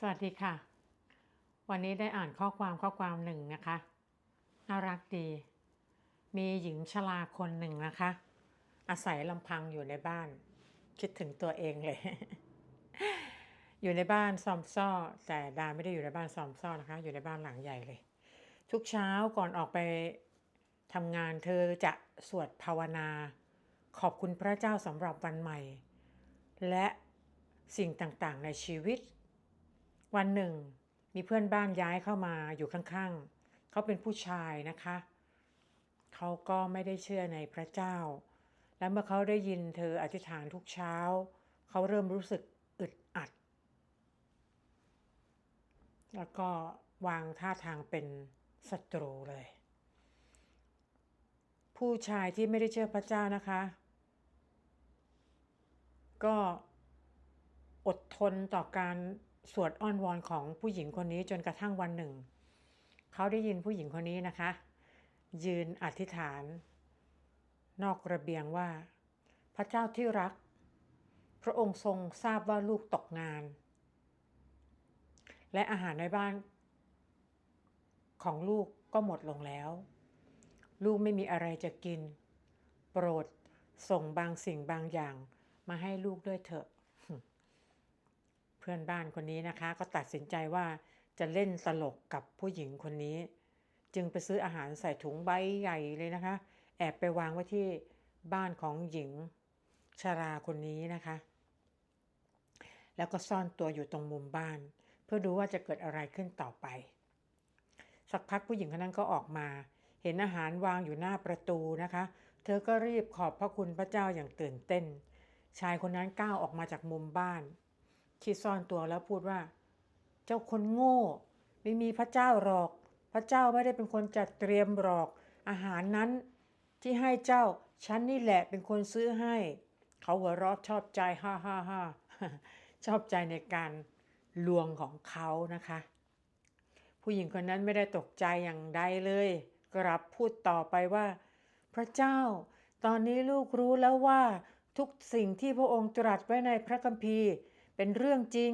สวัสดีค่ะ วันนี้ได้อ่านข้อความข้อความหนึ่งนะคะ น่ารักดี มีหญิงชราคนหนึ่งนะคะ อาศัยลำพังอยู่ในบ้าน คิดถึงตัวเองเลย อยู่ในบ้านซอมซ่อ แต่ดาไม่ได้อยู่ในบ้านซอมซ่อนะคะ อยู่ในบ้านหลังใหญ่เลย ทุกเช้าก่อนออกไปทำงานเธอจะสวดภาวนา ขอบคุณพระเจ้าสำหรับวันใหม่ และสิ่งต่างๆในชีวิต วันหนึ่ง มีเพื่อนบ้านย้ายเข้ามาอยู่ข้างๆ เขาเป็นผู้ชายนะคะ เขาก็ไม่ได้เชื่อในพระเจ้า และเมื่อเขาได้ยินเธออธิษฐานทุกเช้า เขาเริ่มรู้สึกอึดอัด แล้วก็วางท่าทางเป็นศัตรูเลย ผู้ชายที่ไม่ได้เชื่อพระเจ้านะคะ ก็อดทนต่อการ สวดอ้อนวอนของผู้หญิงคนนี้จนกระทั่งวันหนึ่ง เขาได้ยินผู้หญิงคนนี้นะคะ ยืนอธิษฐาน นอกระเบียงว่า พระเจ้าที่รัก พระองค์ทรงทราบว่าลูกตกงาน และอาหารในบ้าน ของลูกก็หมดลงแล้ว ลูกไม่มีอะไรจะกิน โปรดส่งบางสิ่งบางอย่างมาให้ลูกด้วยเถอะ พื่อนบ้านคนนี้นะคะ ก็ตัดสินใจว่าจะเล่นตลกกับผู้หญิงคนนี้ จึงไปซื้ออาหารใส่ถุงใบใหญ่เลยนะคะ แอบไปวางไว้ที่บ้านของหญิงชาราคนนี้นะคะ แล้วก็ซ่อนตัวอยู่ตรงมุมบ้าน เพื่อดูว่าจะเกิดอะไรขึ้นต่อไป สักพักผู้หญิงคนนั้นก็ออกมา เห็นอาหารวางอยู่หน้าประตูนะคะ เธอก็รีบขอบพระคุณพระเจ้าอย่างตื่นเต้น ชายคนนั้นก้าวออกมาจากมุมบ้าน ที่ซ่อนตัวแล้วพูดว่า เจ้าคนโง่ ไม่มีพระเจ้าหรอก พระเจ้าไม่ได้เป็นคนจัดเตรียมหรอก อาหารนั้น ที่ให้เจ้าฉันนี่แหละเป็นคนซื้อให้ เขาหัวเราะชอบใจฮ่าฮ่าฮ่าชอบใจในการลวงของเขานะคะ ผู้หญิงคนนั้นไม่ได้ตกใจอย่างใดเลย กลับพูดต่อไปว่า พระเจ้า ตอนนี้ลูกรู้แล้วว่าทุกสิ่งที่พระองค์ตรัสไว้ในพระคัมภีร์ เป็นเรื่องจริง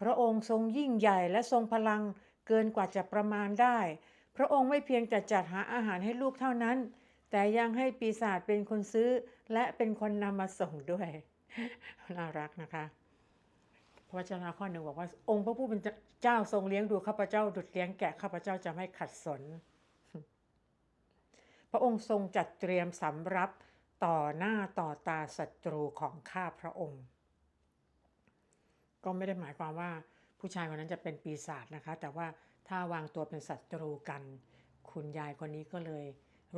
พระองค์ทรงยิ่งใหญ่และทรงพลังเกินกว่าจะประมาณได้ พระองค์ไม่เพียงแต่จัดหาอาหารให้ลูกเท่านั้น แต่ยังให้ปีศาจเป็นคนซื้อ และเป็นคนนำมาส่งด้วย น่ารักนะคะพระวจนะข้อหนึ่งบอกว่า องค์พระผู้เป็นเจ้าทรงเลี้ยงดูข้าพเจ้าดุจเลี้ยงแกะข้าพเจ้าจะไม่ขัดสน พระองค์ทรงจัดเตรียมสำรับต่อหน้าต่อตาศัตรูของข้าพระองค์ ก็ไม่ได้หมายความว่าผู้ชายคนนั้นจะเป็นปีศาจนะคะ แต่ว่าถ้าวางตัวเป็นศัตรูกัน คุณยายคนนี้ก็เลย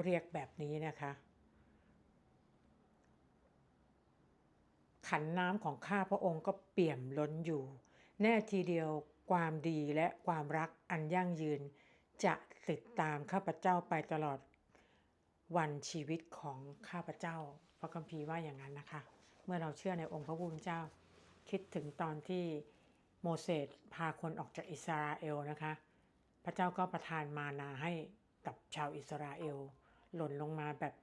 เรียกแบบนี้นะคะ ขันน้ำของข้าพระองค์ก็เปี่ยมล้นอยู่ แน่ทีเดียวความดีและความรักอันยั่งยืน จะติดตามข้าพเจ้าไปตลอดวันชีวิตของข้าพเจ้า พระคัมภีร์ว่าอย่างนั้นนะคะ เมื่อเราเชื่อในองค์พระผู้เป็นเจ้า คิดถึงตอนที่โมเสสพาคนออกจากอิสราเอลนะคะ พระเจ้าก็ประทานมานาให้กับชาวอิสราเอล หล่นลงมาแบบ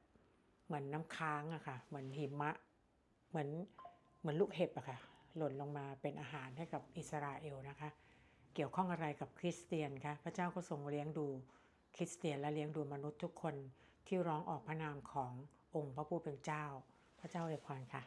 เหมือนน้ำค้างอะค่ะ เหมือนหิมะ เหมือนเหมือนลูกเห็บอะค่ะ หล่นลงมาเป็นอาหารให้กับอิสราเอลนะคะ เกี่ยวข้องอะไรกับคริสเตียนคะ พระเจ้าก็ทรงเลี้ยงดูคริสเตียนและเลี้ยงดูมนุษย์ทุกคนที่ร้องออกพระนามขององค์พระผู้เป็นเจ้า พระเจ้าอวยพรค่ะ